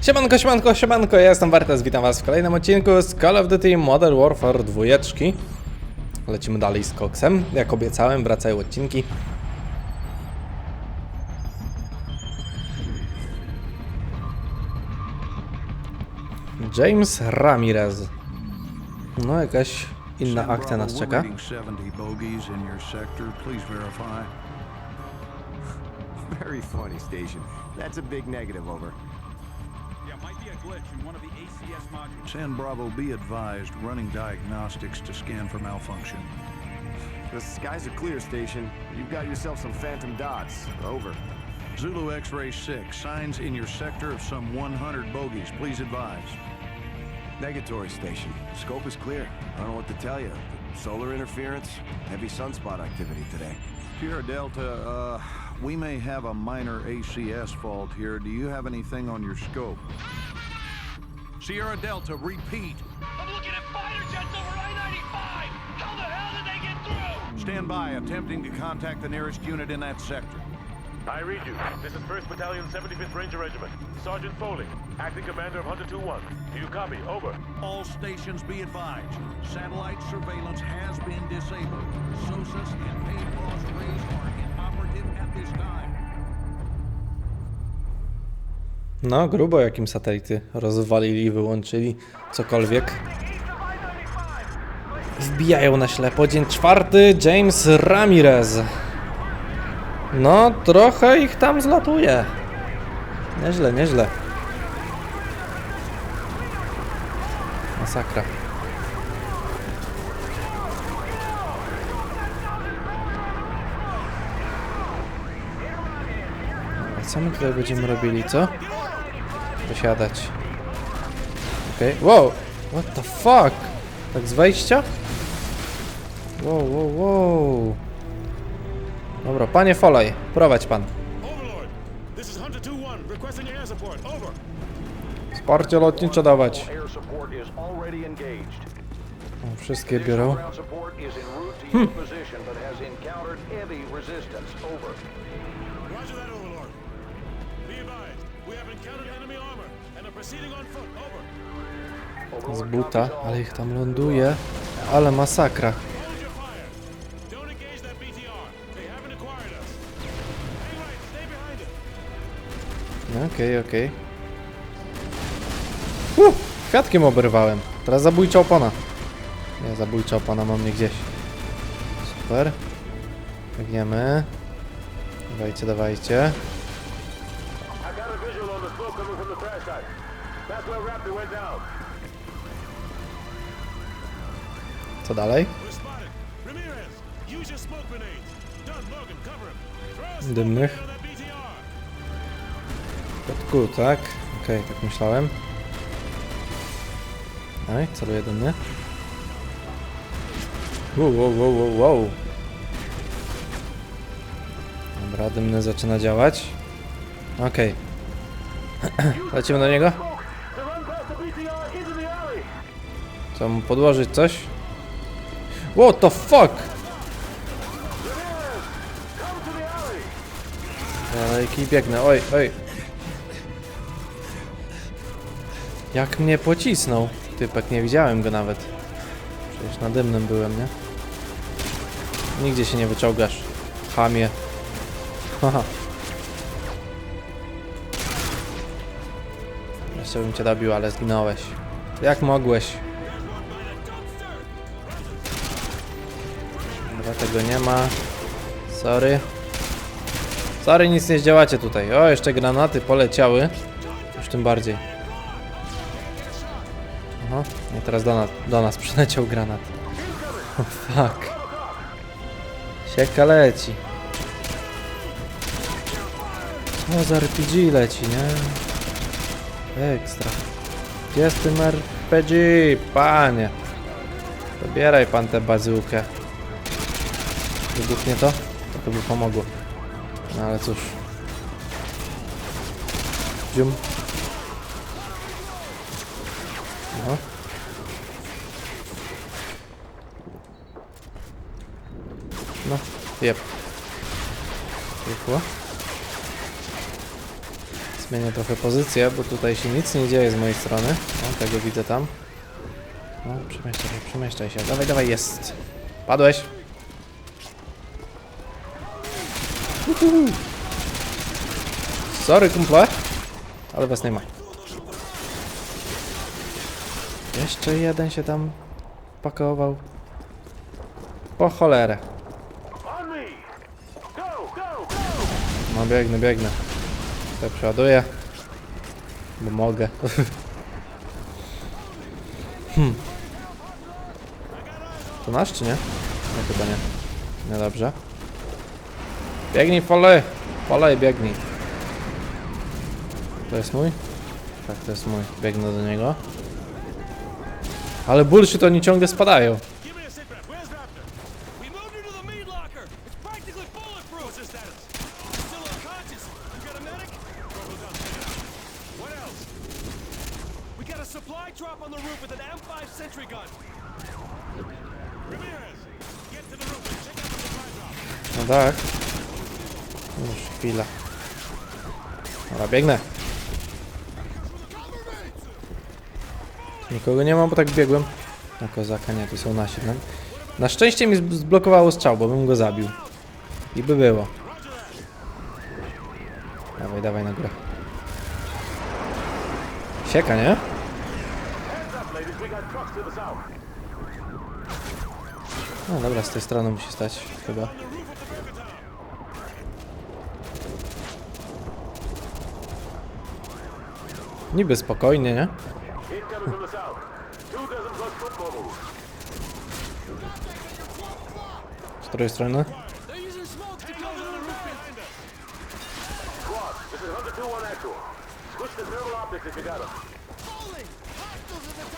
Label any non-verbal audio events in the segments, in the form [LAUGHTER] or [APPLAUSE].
Siemanko, siemanko, siemanko, ja jestem Wartes, witam was w kolejnym odcinku z Call of Duty Modern Warfare 2. Lecimy dalej z koksem, jak obiecałem, wracają odcinki. James Ramirez. No, jakaś inna akcja nas czeka. reading 70 bogeys in your sector. Please verify. [LAUGHS] Very funny, Station. That's a big negative, over. Glitch in one of the ACS modules. San Bravo, be advised, running diagnostics to scan for malfunction. The skies are clear, Station. You've got yourself some phantom dots. Over. Zulu X-ray 6, signs in your sector of some 100 bogeys. Please advise. Negatory, Station. Scope is clear. I don't know what to tell you. Solar interference, heavy sunspot activity today. Sierra Delta, uh, we may have a minor ACS fault here. Do you have anything on your scope? Sierra Delta, repeat. I'm looking at fighter jets over I-95! How the hell did they get through? Stand by, attempting to contact the nearest unit in that sector. I read you. This is 1st Battalion, 75th Ranger Regiment. Sergeant Foley, acting commander of Hunter 2-1. Do you copy? Over. All stations be advised. Satellite surveillance has been disabled. SOSUS and paid pause arrays are inoperative at this time. No, grubo jakim satelity rozwalili, wyłączyli, cokolwiek. Wbijają na ślepo. Dzień czwarty, James Ramirez. No, trochę ich tam zlatuje. Nieźle, nieźle. Masakra. Co my tutaj będziemy robili, co? Posiadać. Okej. Wow! What the fuck? Tak z wejścia? Wow, wow, wow. Dobra, panie Folej, prowadź pan. Overlord, this is Hunter 2-1, requesting air support. Over. Wsparcie lotnicze dawać. O, wszystkie biorą. Ground Z buta, ale ich tam ląduje. Ale masakra. No, Okej, okej. Uh, kwiatkiem oberwałem. Teraz zabójcza opona. Nie, zabójcza opona mam mnie gdzieś. Super. Biegniemy. Dawajcie, dawajcie. Smoke coming from the crash site. That's where Raptor went down. Co dalej? Dymnych. Kotku, tak? Okej, tak myślałem. Oj, celuję do mnie. Wow, wow, wow, wow, wow. Dobra, dymny zaczyna działać. Okej. Lecimy do niego? Co, mu podłożyć coś? What the fuck? Daleki biegnę, oj, oj. Jak mnie pocisnął. Typek, nie widziałem go nawet. Przecież na dymnym byłem, nie? Nigdzie się nie wyczołgasz. Chamie. Haha. Jeszcze bym cię dobił, ale zginąłeś. Jak mogłeś? Dobra, tego nie ma. Sorry. Sorry, nic nie zdziałacie tutaj. O, jeszcze granaty poleciały. Już tym bardziej. Aha, i teraz do nas, do nas [LAUGHS] przyleciał granat. Oh, fuck. Sieka leci. No z RPG leci, nie? Ekstra. Gdzie jest tym RPG, panie? Dobieraj pan tę bazukę. Wybuchnie to? To by pomogło. No ale cóż. Zium. No. No, jep. Zmienię trochę pozycję, bo tutaj się nic nie dzieje z mojej strony. O, tego widzę tam. No, przemieszczaj się, przemieszczaj się. Dawaj, dawaj, jest. Padłeś. Sorry, kumple. Ale was nie ma. Jeszcze jeden się tam pakował. Po cholerę. No biegnę, biegnę. To przeładuję. Bo mogę. hmm. To nasz czy nie? No chyba nie. No dobrze. Biegnij, folej! Folej, biegnij. To jest mój? Tak, to jest mój. Biegnę do niego. Ale bullshit, oni ciągle spadają. What else? We got a supply drop on the roof with an M5 sentry gun. Ramirez, get to the roof and check out the supply drop. No tak. Już chwila. Dobra, biegnę. Nikogo nie ma, bo tak biegłem. Na kozaka, nie, to są nasi. No. Na szczęście mi zb- zblokowało strzał, bo bym go zabił. I by było. Dawaj, dawaj na górę. Sieka, nie? No dobra, z tej strony musi stać chyba. Niby spokojnie, nie? [LAUGHS] Z której strony?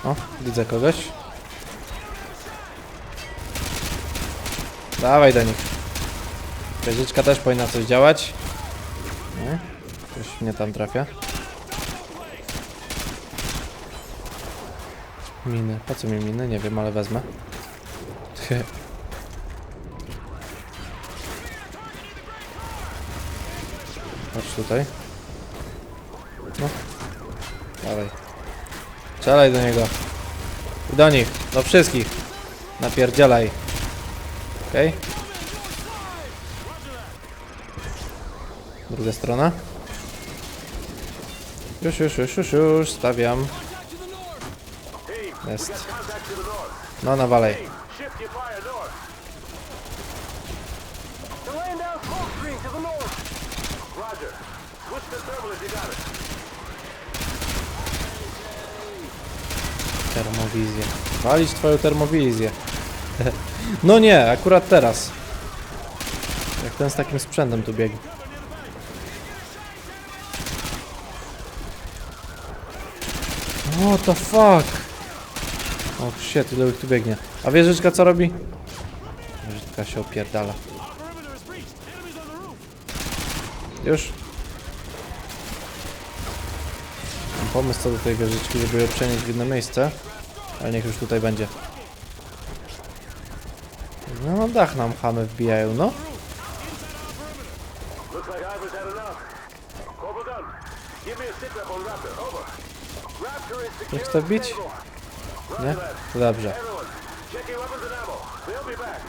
O, widzę kogoś. Dawaj do nich. Wieżyczka też powinna coś działać. Nie? Ktoś mnie tam trafia. Miny. Po co mi miny? Nie wiem, ale wezmę. [LAUGHS] Chodź tutaj. No. Dawaj. Strzelaj do niego. I do nich. Do wszystkich. Napierdzielaj. Okej. Druga strona. Już, już, już, już, już. Stawiam. Jest. No, nawalej. Termowizję. Walić twoją termowizję. [LAUGHS] No nie, akurat teraz. Jak ten z takim sprzętem tu biegł. What the fuck? O shit, ile ich tu biegnie. A wieżyczka co robi? Wieżyczka się opierdala. Już? Mam pomysł co do tej wieżyczki, żeby ją przenieść w inne miejsce. Ale niech już tutaj będzie. No, na dach nam chamy wbijają, no. Nie chce wbić? Nie? To dobrze. Everyone, check your weapons and ammo. They'll be back.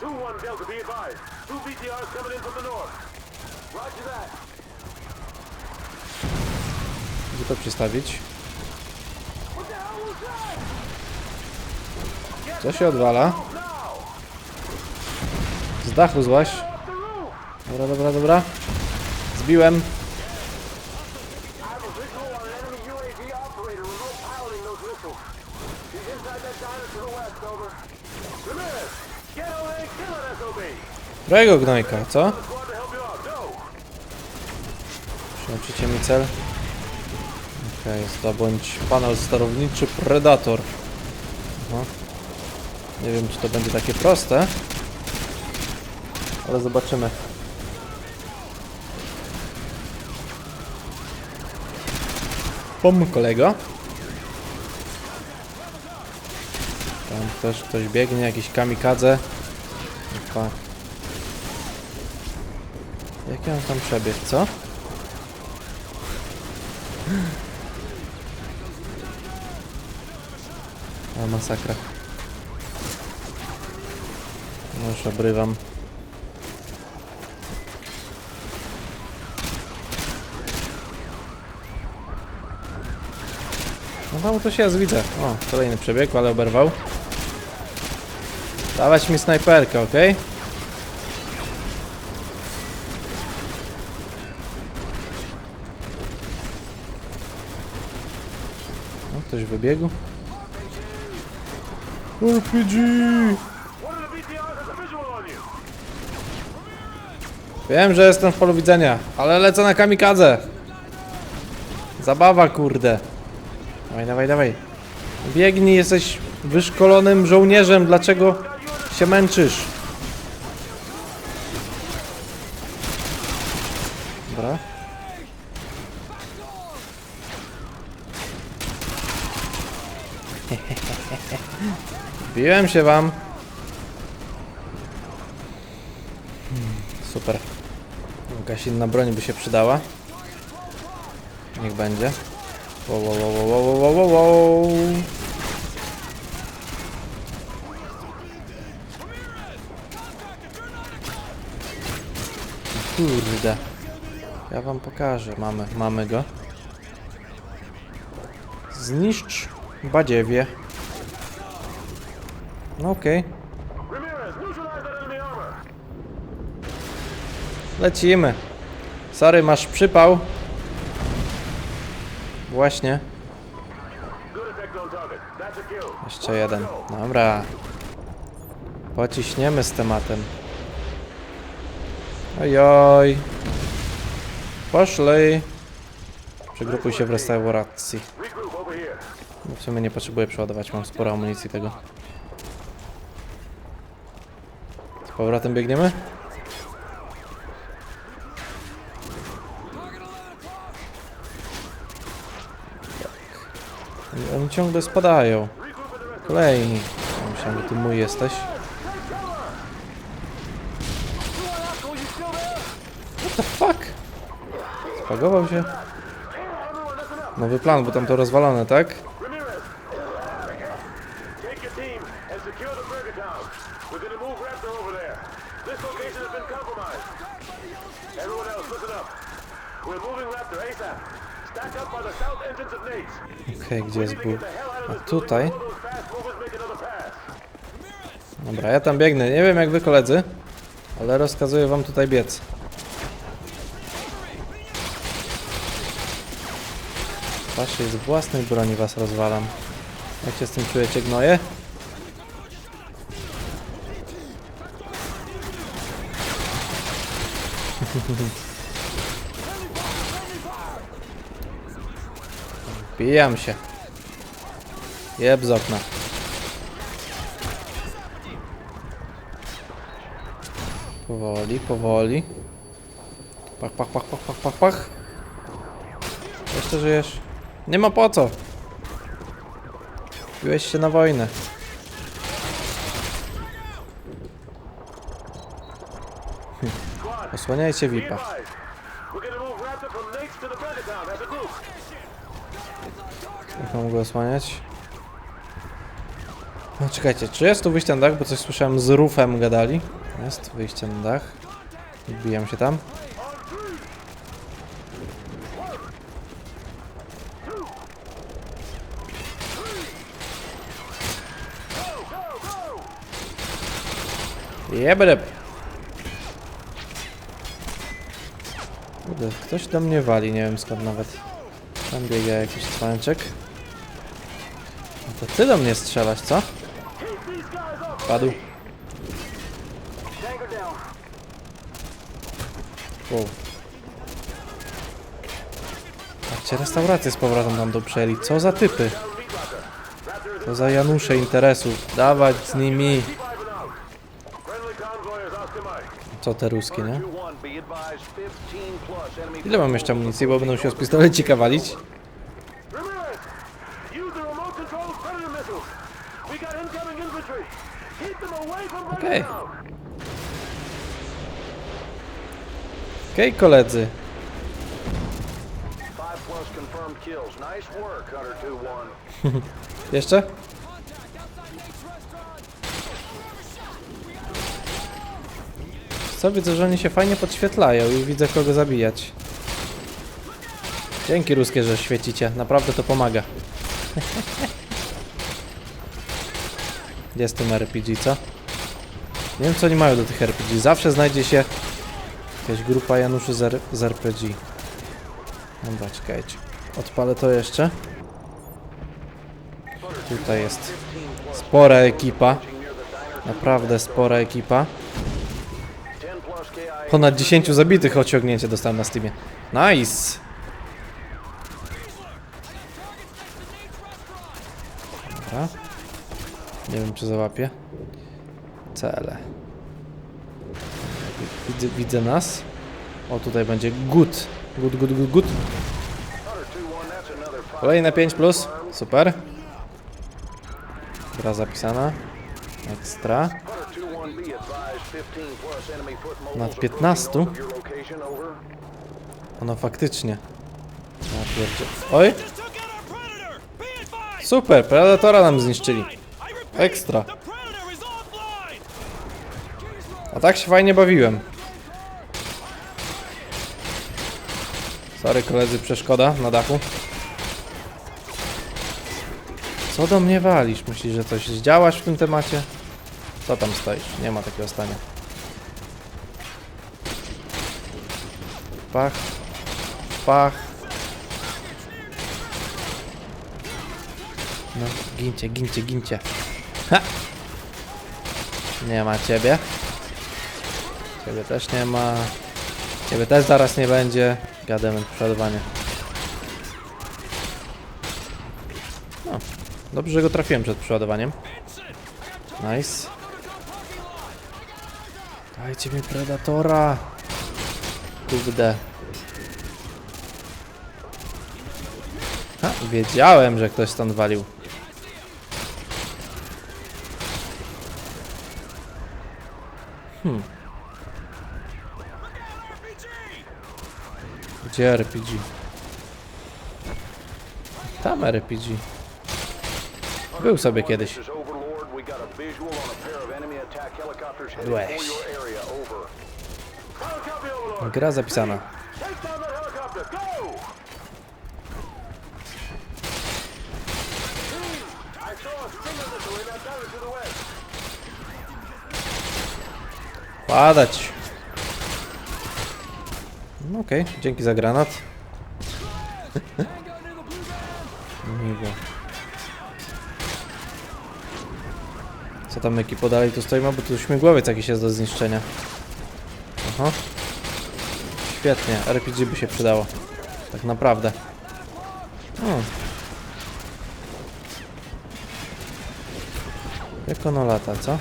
2-1 Delta, be advised. Two BTRs coming in from the north. Roger that. Gdzie to przystawić? Co się odwala? Z dachu złaś. Dobra, dobra, dobra. Zbiłem. Którego gnojka, co? Przełączycie mi cel. Okej, zdobądź panel sterowniczy Predator. Aha. Nie wiem, czy to będzie takie proste. Ale zobaczymy. Pom kolego. Tam też ktoś biegnie, jakiś kamikadze. Opa. Jak ja mam tam przebieg, co? A masakra. No już obrywam. No tam to się jest, widzę. O, kolejny przebieg, ale oberwał. Dawać mi snajperkę, ok? No, ktoś wybiegł. RPG! One of the BTRs has a visual on you. Wiem, że jestem w polu widzenia, ale lecę na kamikadze. Zabawa, kurde. Dawaj, dawaj, dawaj. Biegnij, jesteś wyszkolonym żołnierzem, dlaczego się męczysz? Dobra. [LAUGHS] Biłem się wam. Hmm, Super. Jakaś inna broń by się przydała. Niech będzie. Wow, wow, wow, wow, wow, wow, wow. Kurde. Ja wam pokażę. Mamy, mamy go. Zniszcz badziewie. No okej. Armor. Lecimy. Sorry, masz przypał. Właśnie. Jeszcze jeden. Dobra. Pociśniemy z tematem. Ojoj. Poszli. Przygrupuj się w restauracji. W sumie nie potrzebuję przeładować, mam sporo amunicji tego. Z powrotem biegniemy? Tak. Oni ciągle spadają. Kolejni. Myślałem, że ty mój jesteś. What the fuck? Spagował się? Nowy plan, bo tam to rozwalone, tak? Ramirez, take your team and secure the Burger Town. We're gonna move Raptor over there. This location has been compromised. Everyone else, listen up. We're moving Raptor ASAP. Stack up by the south entrance of Nate's. Okej, gdzie jest Get ból? the hell out A of this tutaj? building those fast movers make another pass. Dobra, ja tam biegnę. Nie wiem jak wy koledzy, ale rozkazuję wam tutaj biec. Patrzcie, z własnej broni was rozwalam. Jak się z tym czujecie, gnoje? [LAUGHS] Bijam się. Jeb z okna. Powoli, powoli. Pach, pach, pach, pach, pach, pach, pach. Jeszcze żyjesz? Nie ma po co. Biłeś się na wojnę. Osłaniajcie VIPa. advised. We're gonna move Raptor from Nate's to the Burger Town as a group. Jak mam go osłaniać? No czekajcie, czy jest tu wyjście na dach? Bo coś słyszałem z rufem gadali. Jest wyjście na dach. Wbijam się tam. Jebryb. Kurde, ktoś do mnie wali, nie wiem skąd nawet. Tam biega jakiś cwańczek. To ty do mnie strzelasz, co? Padł. Wow. Patrzcie, restaurację z powrotem tam doprzeli. Co za typy? Co za Janusze interesów. Dawać z nimi. Co te ruskie, nie? 2-1, be advised, 15 plus enemy Ile mam jeszcze amunicji, bo będą się z pistolecika walić? Ramirez, use the remote control predator missiles. We got incoming infantry. Keep them away from Burger Okay. Town. Okej, koledzy. 5 plus confirmed Nice work, Hunter 2-1. [LAUGHS] Jeszcze? Co widzę, że oni się fajnie podświetlają i widzę kogo zabijać. Dzięki ruskie, że świecicie. Naprawdę to pomaga. [LAUGHS] Jest tym RPG, co? Nie wiem co oni mają do tych RPG. Zawsze znajdzie się jakaś grupa Januszy z, z RPG. Dobra, czekajcie. Odpalę to jeszcze. Tutaj jest spora ekipa. Naprawdę spora ekipa. 10 plus KIA. Ponad 10 zabitych osiągnięcie dostałem na Steamie. Nice! Nie wiem czy załapię. Cele. Widzę, widzę nas. O tutaj będzie good. Good, good, good, good. Hunter 2-1, that's another five. Kolejne 5 plus. Super. Gra zapisana. Ekstra. Hunter 2-1, be advised, 15 plus enemy foot mobiles Nad approaching 15? north of your location, over. Ono faktycznie. Oj! Super, Predatora nam zniszczyli. Ekstra. A tak się fajnie bawiłem. Sorry koledzy, przeszkoda na dachu. Co do mnie walisz? Myślisz, że coś zdziałasz w tym temacie? Co tam stoisz? Nie ma takiego stania. Pach. Pach. No, gincie, gincie, gincie. Ha! Nie ma ciebie. Ciebie też nie ma. Ciebie też zaraz nie będzie. Gademy przeładowanie. No, dobrze, że go trafiłem przed przeładowaniem. Nice. Dajcie mi Predatora. Kurde. Ha, wiedziałem, że ktoś stąd walił. Gdzie RPG? Tam RPG. Był sobie kiedyś. This is Overlord. We got a visual on a pair of enemy attack helicopters headed Weź. for your area, over. Copy, Overlord. Gra zapisana. Take down that helicopter. Go! I saw a Stinger missile in that tower to the west. Padać. No Okej, dzięki za granat. Miło. Co tam ekipo dalej tu stoimy? Bo tu śmigłowiec jakiś jest do zniszczenia. Aha. Świetnie, RPG by się przydało. Tak naprawdę. Hmm. Jak ono lata, co?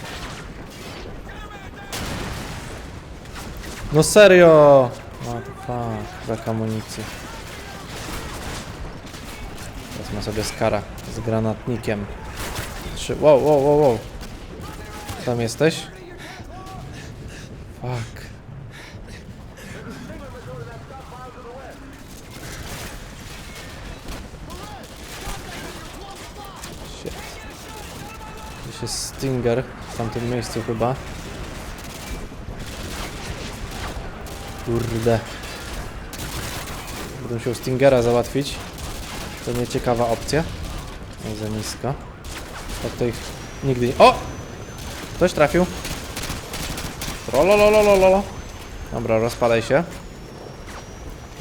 No serio! What the fuck, brak amunicji. Wezmę sobie skara z granatnikiem. Trzy. Wow, wow, wow, wow. Tam jesteś? Fuck. Shit. Gdzieś jest Stinger w tamtym miejscu chyba. Kurde. Będę musiał Stingera załatwić. To nieciekawa opcja. Nie za nisko. Tak to ich nigdy nie... O! Ktoś trafił. Trolololololo. Dobra, rozpadaj się.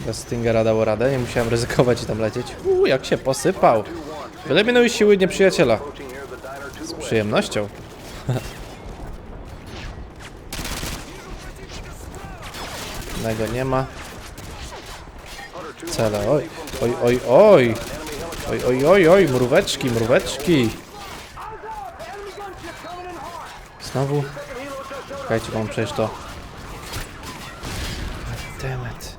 Bez Stingera dało radę, nie musiałem ryzykować i tam lecieć. Uuu, jak się posypał. Wyeliminuj siły nieprzyjaciela. Z przyjemnością. [LAUGHS] Tego nie ma. Cele, oj, oj, oj, oj. Oj, oj, oj, oj, mróweczki, mróweczki. Znowu? Czekajcie, mam przejść to. Demet.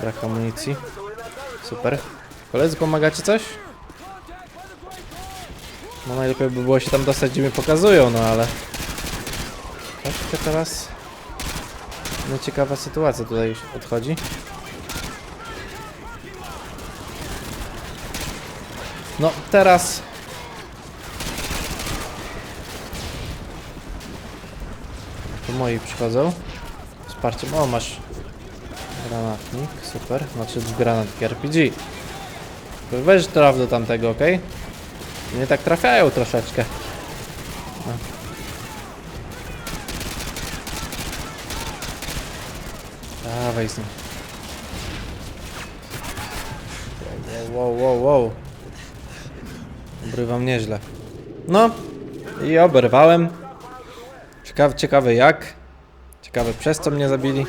Brak amunicji. Super. Koledzy, pomagacie coś? No najlepiej by było się tam dostać, gdzie mi pokazują, no ale... Troszkę teraz... No ciekawa sytuacja tutaj już odchodzi. No teraz... Tu moi przychodzą. Wsparciem. O, masz granatnik, super. Znaczy granatnik RPG. Weź traf do tamtego, ok? Nie tak trafiają troszeczkę. Dawaj z nim. Wow, wow, wow. Obrywam nieźle. No i oberwałem. Ciekawe, ciekawe jak. Ciekawe przez co mnie zabili.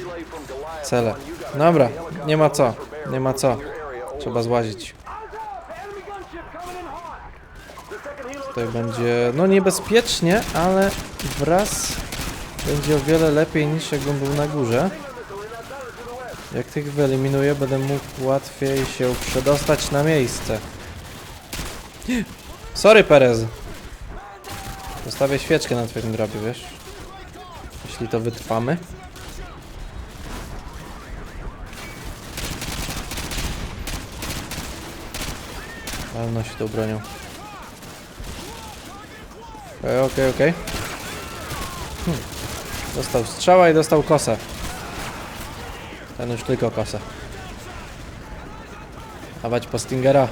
Cele. Dobra, nie ma co. Nie ma co. Trzeba złazić. Tutaj będzie, no niebezpiecznie, ale wraz będzie o wiele lepiej niż jakbym był na górze. Jak tych wyeliminuję, będę mógł łatwiej się przedostać na miejsce. Sorry, Perez. Zostawię świeczkę na twoim drobie, wiesz? Jeśli to wytrwamy. Walno się tą bronią. Okej, okej, okej. Hmm. Dostał strzała i dostał kosę. Ten już tylko kosę. Dawać po Stingera.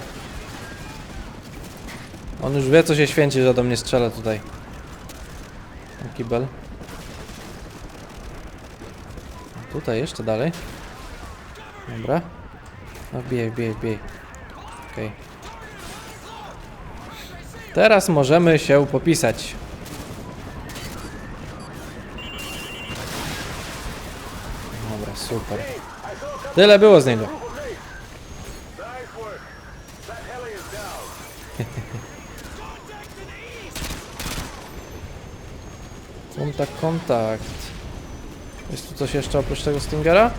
On już wie co się święci, że do mnie strzela tutaj. Kibel. Tutaj jeszcze dalej. Dobra. No bijaj, bijaj, bijaj. Okej. Teraz możemy się popisać. Dobra, super. Tyle było z niego. Kontakt, kontakt. Jest tu coś jeszcze oprócz tego Stingera?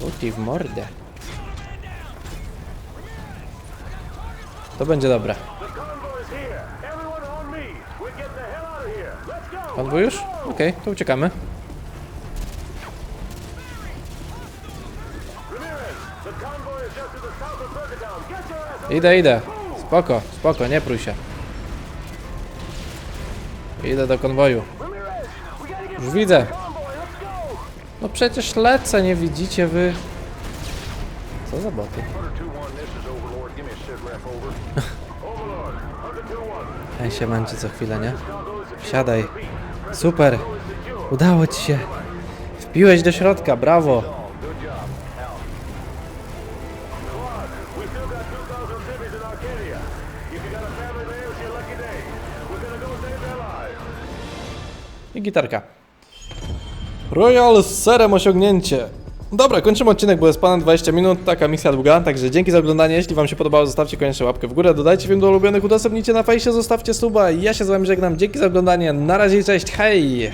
Uti w mordę. To będzie dobre. Pan już? Okej, to uciekamy. Ramirez, the convoy is just to the south of Bergetown. Get your ass up. Idę, idę. Spoko, spoko, nie prój się. Idę do konwoju. Już widzę. No przecież lecę, nie widzicie wy. Co za boty? [LAUGHS] Ten się męczy co chwilę, nie? Wsiadaj. Super. Udało ci się. Wpiłeś do środka, brawo. Gitarka. Royal serem osiągnięcie. Dobra, kończymy odcinek, bo jest ponad 20 minut, taka misja długa, także dzięki za oglądanie, jeśli wam się podobało, zostawcie koniecznie łapkę w górę, dodajcie film do ulubionych, udostępnijcie na fejsie, zostawcie suba, ja się z wami żegnam, dzięki za oglądanie, na razie, cześć, hej!